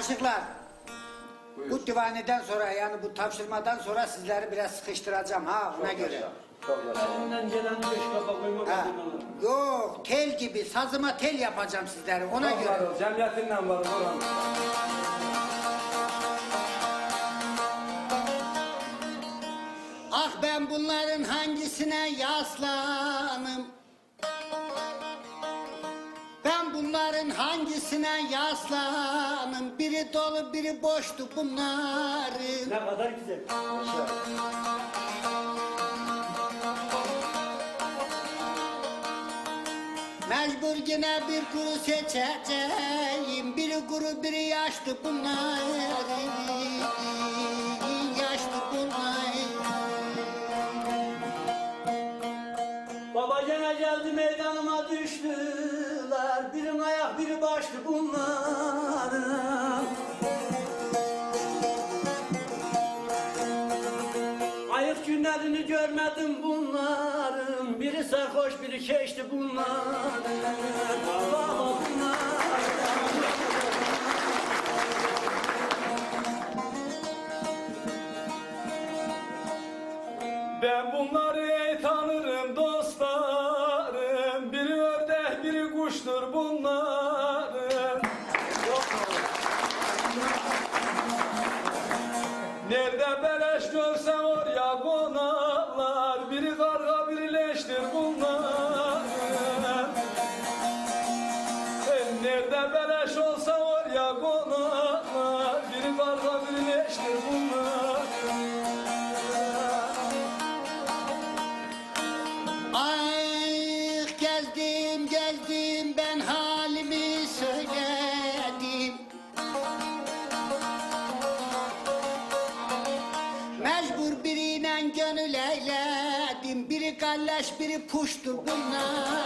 Aşıklar, Buyur. bu divaneden sonra yani bu tavşırmadan sonra sizleri biraz sıkıştıracağım ha ona Çok göre. yaşa, Çok yaşa. Elinden gelen beş kafa koymak Ha. adına. Yok tel gibi sazıma tel yapacağım sizleri ona Çok göre. Cemiyetinden var Orhan. Ah ben bunların hangisine yaslanım? Bunların hangisine yaslanım? Biri dolu biri boştu bunların. Ne kadar güzel. Mecbur yine bir kuru seçeceğim Biri kuru biri yaşlı bunlar Yaşlı bunlar Baba gene geldi meydanıma düştüler. Birin ayak biri başlı bunların. Ayık günlerini görmedim bunların. Biri sarhoş biri keşti bunların. Bunlar. Ben bunları tanırım dostlarım. Kuştur bunların. Nerede beleş görsem oraya konarlar. Biri karga biri leştir bunların. E, Nerede beleş olsa oraya konarlar. Gezdim gezdim ben halimi söyledim. Mecbur biriyle gönül eyledim. Biri kalleş biri puştur bunlar